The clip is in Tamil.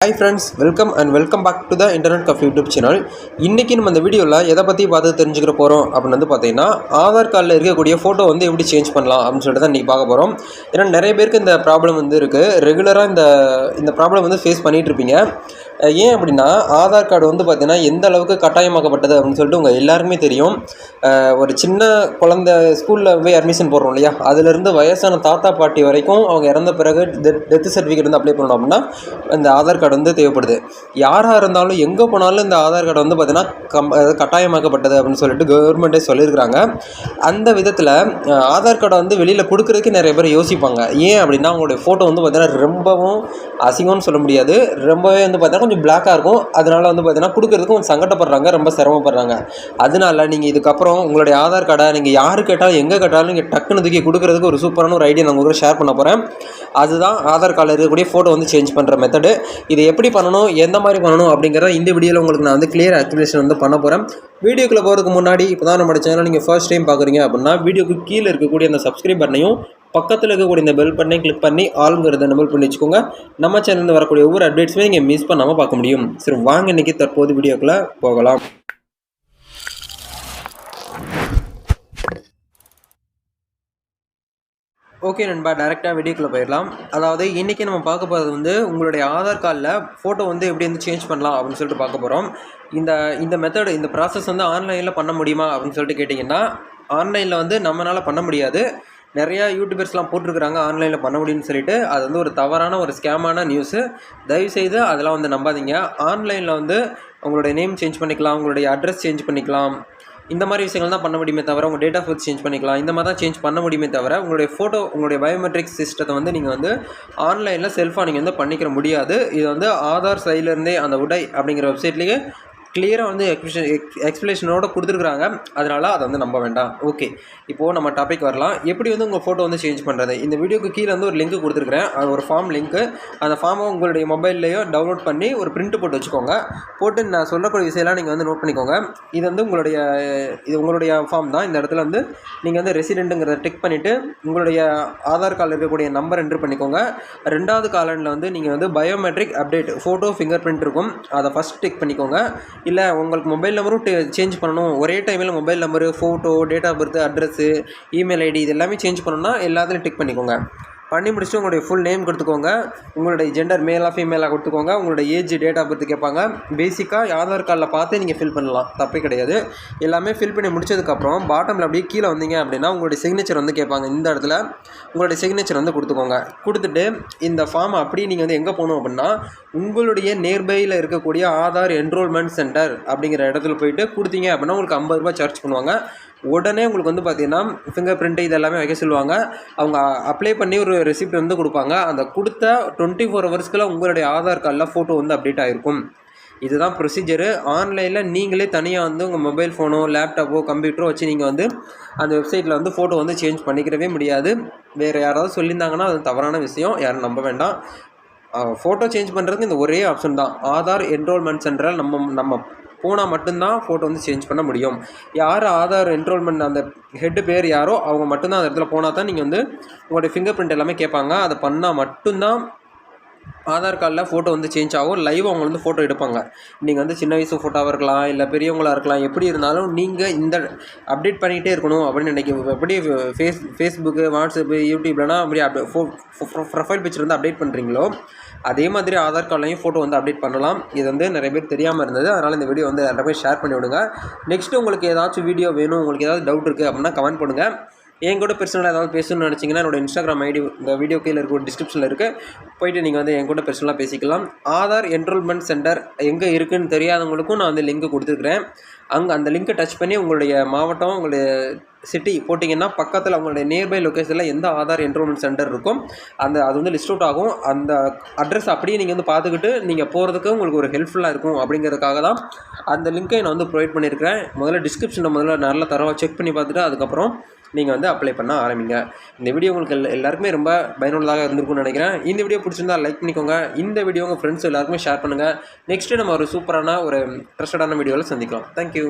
Hi friends welcome and welcome back to the internet cafe YouTube channel இன்றைக்கி நம்ம இந்த வீடியோவில் எதை பற்றி பார்த்து தெரிஞ்சுக்கிற போகிறோம் அப்படின்னு வந்து பார்த்தீங்கன்னா ஆதார் கார்டில் இருக்கக்கூடிய ஃபோட்டோ வந்து எப்படி சேஞ்ச் பண்ணலாம் அப்படின்னு சொல்லிட்டு தான் இன்றைக்கி பார்க்க போகிறோம் ஏன்னா நிறைய பேருக்கு இந்த ப்ராப்ளம் வந்து இருக்குது ரெகுலராக இந்த இந்த ப்ராப்ளம் வந்து ஃபேஸ் பண்ணிகிட்டு இருப்பீங்க. ஏன் அப்படின்னா ஆதார் கார்டு வந்து பார்த்திங்கன்னா எந்த அளவுக்கு கட்டாயமாக்கப்பட்டது அப்படின்னு சொல்லிட்டு உங்கள் எல்லாருக்குமே தெரியும். ஒரு சின்ன குழந்தை ஸ்கூலில் போய் அட்மிஷன் போடுறோம் இல்லையா? அதுலேருந்து வயசான தாத்தா பாட்டி வரைக்கும் அவங்க இறந்த பிறகு டெத் சர்டிஃபிகேட் வந்து அப்ளை பண்ணணும் அப்படின்னா இந்த ஆதார் கார்டு வந்து தேவைப்படுது. யாராக இருந்தாலும் எங்கே போனாலும் இந்த ஆதார் கார்டு வந்து பார்த்திங்கன்னா கம் அதாவது கட்டாயமாக்கப்பட்டது அப்படின்னு சொல்லிட்டு கவர்மெண்ட்டே சொல்லியிருக்கிறாங்க. அந்த விதத்தில் ஆதார் கார்டை வந்து வெளியில் கொடுக்குறதுக்கு நிறைய பேர் யோசிப்பாங்க. ஏன் அப்படின்னா அவங்களுடைய ஃபோட்டோ வந்து பார்த்திங்கன்னா ரொம்பவும் அசிங்கம்னு சொல்ல முடியாது. ரொம்பவே வந்து பார்த்திங்கன்னா கொஞ்சம் பிளாக்காக இருக்கும். அதனால வந்து பார்த்தீங்கன்னா கொடுக்குறதுக்கு கொஞ்சம் சங்கடப்படுறாங்க ரொம்ப சிரமப்படுறாங்க. அதனால நீங்கள் இதுக்கப்புறம் உங்களுடைய ஆதார் கார்டை நீங்கள் யார் கேட்டாலும் எங்கே கேட்டாலும் நீங்கள் டக்குன்னு தூக்கி கொடுக்குறதுக்கு ஒரு சூப்பரான ஒரு ஐடியா நான் உங்களுக்கு ஷேர் பண்ண போகிறேன் அதுதான் ஆதார் கார்டில் இருக்கக்கூடிய ஃபோட்டோ வந்து சேஞ்ச் பண்ணுற மெத்தடு இதை எப்படி பண்ணணும் எந்த மாதிரி பண்ணணும் அப்படிங்கிறத இந்த வீடியோவில் உங்களுக்கு நான் வந்து கிளியர் எக்ஸ்பிளேஷன் வந்து பண்ண போகிறேன் வீடியோக்குள்ளே போகிறதுக்கு முன்னாடி இப்போ தான் நம்ம சேனல் நீங்கள் ஃபர்ஸ்ட் டைம் பார்க்குறீங்க அப்படின்னா வீடியோக்கு கீழே இருக்கக்கூடிய அந்த சப்ஸ்கிரைப் பட்டனையும் பக்கத்தில் இருக்கக்கூடிய இந்த பெல் பட்டனை கிளிக் பண்ணி ஆளுங்கிறத நம்பர் பண்ணி வச்சுக்கோங்க. நம்ம சேனலில் வரக்கூடிய ஒவ்வொரு அப்டேட்ஸுமே நீங்கள் மிஸ் பண்ணாமல் பார்க்க முடியும். சரி வாங்க இன்றைக்கி தற்போது வீடியோக்குள்ளே போகலாம். ஓகே நண்பா டேரெக்டாக வீடியோக்குள்ளே போயிடலாம். அதாவது இன்றைக்கி நம்ம பார்க்க போகிறது வந்து உங்களுடைய ஆதார் கார்டில் ஃபோட்டோ வந்து எப்படி வந்து சேஞ்ச் பண்ணலாம் அப்படின்னு சொல்லிட்டு பார்க்க போகிறோம் இந்த இந்த மெத்தடு இந்த ப்ராசஸ் வந்து ஆன்லைனில் பண்ண முடியுமா அப்படின்னு சொல்லிட்டு கேட்டிங்கன்னா ஆன்லைனில் வந்து நம்மளால் பண்ண முடியாது. நிறையா யூடியூபர்ஸ்லாம் போட்டிருக்கிறாங்க ஆன்லைனில் பண்ண முடியும்னு சொல்லிட்டு. அது வந்து ஒரு தவறான ஒரு ஸ்கேமான நியூஸு தயவுசெய்து அதெல்லாம் வந்து நம்பாதீங்க. ஆன்லைனில் வந்து உங்களுடைய நேம் சேஞ்ச் பண்ணிக்கலாம் உங்களுடைய அட்ரஸ் சேஞ்ச் பண்ணிக்கலாம். இந்த மாதிரி விஷயங்கள் தான் பண்ண முடியுமே தவிர உங்கள் டேட் ஆஃப் பர்த் சேஞ்ச் பண்ணிக்கலாம். இந்த மாதிரி தான் சேஞ்ச் பண்ண முடியுமே தவிர உங்களுடைய ஃபோட்டோ உங்களுடைய பயோமெட்ரிக் சிஸ்டத்தை வந்து நீங்கள் வந்து ஆன்லைனில் செல்ஃபாக நீங்கள் வந்து பண்ணிக்கிற முடியாது. இது வந்து ஆதார் சைட்லேருந்தே அந்த உடை அப்படிங்கிற வெப்சைட்லேயே கிளியராக வந்து எக்ஸ்பிளேஷன் எக்ஸ்பிளேஷனோட கொடுத்துருக்குறாங்க. அதனால் அதை வந்து நம்ப வேண்டாம். ஓகே இப்போது நம்ம டாபிக் வரலாம். எப்படி வந்து உங்கள் ஃபோட்டோ வந்து சேஞ்ச் பண்ணுறது இந்த வீடியோக்கு கீழே வந்து ஒரு லிங்க் கொடுத்துருக்குறேன். அது ஒரு ஃபார்ம் லிங்க்கு அந்த ஃபார்மை உங்களுடைய மொபைல்லையோ டவுன்லோட் பண்ணி ஒரு பிரிண்ட் போட்டு வச்சுக்கோங்க. போட்டு நான் சொல்லக்கூடிய விஷயம்லாம் நீங்கள் வந்து நோட் பண்ணிக்கோங்க. இது வந்து உங்களுடைய இது உங்களுடைய ஃபார்ம் தான். இந்த இடத்துல வந்து நீங்கள் வந்து ரெசிடெண்ட்டுங்கிறத டிக் பண்ணிவிட்டு உங்களுடைய ஆதார் கார்டில் இருக்கக்கூடிய நம்பர் என்ட்ரு பண்ணிக்கோங்க. ரெண்டாவது காலனில் வந்து நீங்கள் வந்து biometric update photo fingerprint இருக்கும். அதை ஃபஸ்ட் டிக் பண்ணிக்கோங்க. இல்லை உங்களுக்கு மொபைல் நம்பரும் சேஞ்ச் பண்ணணும். ஒரே டைமில் mobile number photo date of birth address email ID இது எல்லாமே சேஞ்ச் பண்ணணும்னா எல்லாத்துலையும் டிக் பண்ணிக்கோங்க. பண்ணி முடிச்சுட்டு உங்களுடைய ஃபுல் நேம் கொடுத்துக்கோங்க. உங்களுடைய ஜெண்டர் மேலாக ஃபீமேலாக கொடுத்துக்கோங்க. உங்களுடைய ஏஜ் டேட் ஆஃப் பர்த் கேட்பாங்க. பேசிக்காக ஆதார் கார்டில் பார்த்து நீங்கள் ஃபில் பண்ணலாம். தப்பே கிடையாது. எல்லாமே ஃபில் பண்ணி முடிச்சதுக்கப்புறம் பாட்டமில் அப்படியே கீழே வந்தீங்க அப்படின்னா உங்களுடைய சிக்னேச்சர் வந்து கேட்பாங்க. இந்த இடத்துல உங்களுடைய சிக்னேச்சர் வந்து கொடுத்துக்கோங்க. கொடுத்துட்டு இந்த ஃபார்ம் அப்படியே நீங்கள் வந்து எங்கே போகணும் அப்படின்னா உங்களுடைய நியர்பையில் இருக்கக்கூடிய ஆதார் என்ரோல்மெண்ட் சென்டர் அப்படிங்கிற இடத்துல போயிட்டு கொடுத்தீங்க அப்படின்னா உங்களுக்கு ஐம்பது ரூபாய் சார்ஜ் பண்ணுவாங்க. உடனே உங்களுக்கு வந்து பார்த்தீங்கன்னா ஃபிங்கர் பிரிண்ட் இது எல்லாமே வைக்க சொல்லுவாங்க. அவங்க அப்ளை பண்ணி ஒரு ரெசிப்ட் வந்து கொடுப்பாங்க. அந்த கொடுத்த டுவெண்ட்டி ஃபோர் ஹவர்ஸ்க்குள்ள உங்களுடைய ஆதார் கார்டில் ஃபோட்டோ வந்து அப்டேட் ஆகிருக்கும் இதுதான் ப்ரொசீஜரு ஆன்லைனில் நீங்களே தனியாக வந்து உங்கள் மொபைல் ஃபோனோ லேப்டாப்போ கம்ப்யூட்டரோ வச்சு நீங்கள் வந்து அந்த வெப்சைட்டில் வந்து ஃபோட்டோ வந்து சேஞ்ச் பண்ணிக்கிறவே முடியாது. வேறு யாராவது சொல்லியிருந்தாங்கன்னா அது தவறான விஷயம். யாரும் நம்ப வேண்டாம். ஃபோட்டோ சேஞ்ச் பண்ணுறதுக்கு இந்த ஒரே ஆப்ஷன் தான். ஆதார் என்ரோல்மெண்ட் சென்றால் நம்ம நம்ம போனால் மட்டும்தான் ஃபோட்டோ வந்து சேஞ்ச் பண்ண முடியும். யார் ஆதார் என்ரோல்மெண்ட் அந்த ஹெட்டு பேர் யாரோ அவங்க மட்டும்தான் அந்த இடத்துல போனால் தான் நீங்கள் வந்து உங்களுடைய ஃபிங்கர் பிரிண்ட் எல்லாமே கேட்பாங்க. அதை பண்ணால் மட்டும்தான் ஆதார் கார்டில் ஃபோட்டோ வந்து சேஞ்ச் ஆகும். லைவ் அவங்க வந்து ஃபோட்டோ எடுப்பாங்க. நீங்கள் வந்து சின்ன வயசு ஃபோட்டோவாக இருக்கலாம் இல்லை பெரியவங்களாக இருக்கலாம் எப்படி இருந்தாலும் நீங்கள் இந்த அப்டேட் பண்ணிகிட்டே இருக்கணும் அப்படின்னு நினைக்க எப்படி ஃபேஸ் ஃபேஸ்புக்கு வாட்ஸ்அப்பு யூடியூப்லனா அப்படி அப்டே ஃபோ ப்ரொஃபைல் பிக்சர் வந்து அப்டேட் பண்ணுறீங்களோ அதே மாதிரி ஆதார் கார்ட்லையும் ஃபோட்டோ வந்து அப்டேட் பண்ணலாம். இது வந்து நிறைய பேர் தெரியாமல் இருந்தது. அதனால் இந்த வீடியோ வந்து எல்லாருமே ஷேர் பண்ணி விடுங்க. நெக்ஸ்ட்டு உங்களுக்கு ஏதாச்சும் வீடியோ வேணும் உங்களுக்கு ஏதாவது டவுட் இருக்குது அப்படின்னா கமெண்ட் பண்ணுங்கள் என் கூட பர்சனலாக ஏதாவது பேசணும்னு நினச்சிங்கன்னா என்னோட இன்ஸ்டாகிராம் ஐடி இந்த வீடியோ கீழே இருக்க டிஸ்கிரிப்ஷனில் இருக்குது போயிட்டு நீங்கள் வந்து என் கூட பர்சனலாக பேசிக்கலாம். ஆதார் என்ரோல்மெண்ட் சென்டர் எங்கே இருக்குதுன்னு தெரியாதவங்களுக்கும் நான் வந்து லிங்க் கொடுத்துருக்குறேன். அங்கே அந்த லிங்க்கை டச் பண்ணி உங்களுடைய மாவட்டம் உங்களுடைய சிட்டி போட்டிங்கன்னா பக்கத்தில் அவங்களுடைய நியர்பை லொக்கேஷனில் எந்த ஆதார் என்ரோல்மெண்ட் சென்டர் இருக்கும் அந்த அது வந்து லிஸ்ட் அவுட் ஆகும். அந்த அட்ரஸ் அப்படியே நீங்கள் வந்து பார்த்துக்கிட்டு நீங்கள் போகிறதுக்கு உங்களுக்கு ஒரு ஹெல்ப்ஃபுல்லாக இருக்கும் அப்படிங்கிறதுக்காக தான் அந்த லிங்க்கை நான் வந்து ப்ரொவைட் பண்ணியிருக்கிறேன். முதல்ல டிஸ்கிரிப்ஷனில் முதல்ல நல்லா தரவாக செக் பண்ணி பார்த்துட்டு அதுக்கப்புறம் நீங்கள் வந்து அப்ளை பண்ண ஆரம்பிங்க. இந்த வீடியோ உங்களுக்கு எல்லா எல்லாருக்குமே ரொம்ப பயனுள்ளதாக இருந்திருக்கும்னு நினைக்கிறேன். இந்த வீடியோ பிடிச்சிருந்தா லைக் பண்ணிக்கோங்க. இந்த வீடியோ உங்கள் ஃப்ரெண்ட்ஸ் எல்லாருக்குமே ஷேர் பண்ணுங்கள் நெக்ஸ்ட்டு நம்ம ஒரு சூப்பரான ஒரு ட்ரெஸ்டடான வீடியோவில் சந்திக்கலாம். தேங்க்யூ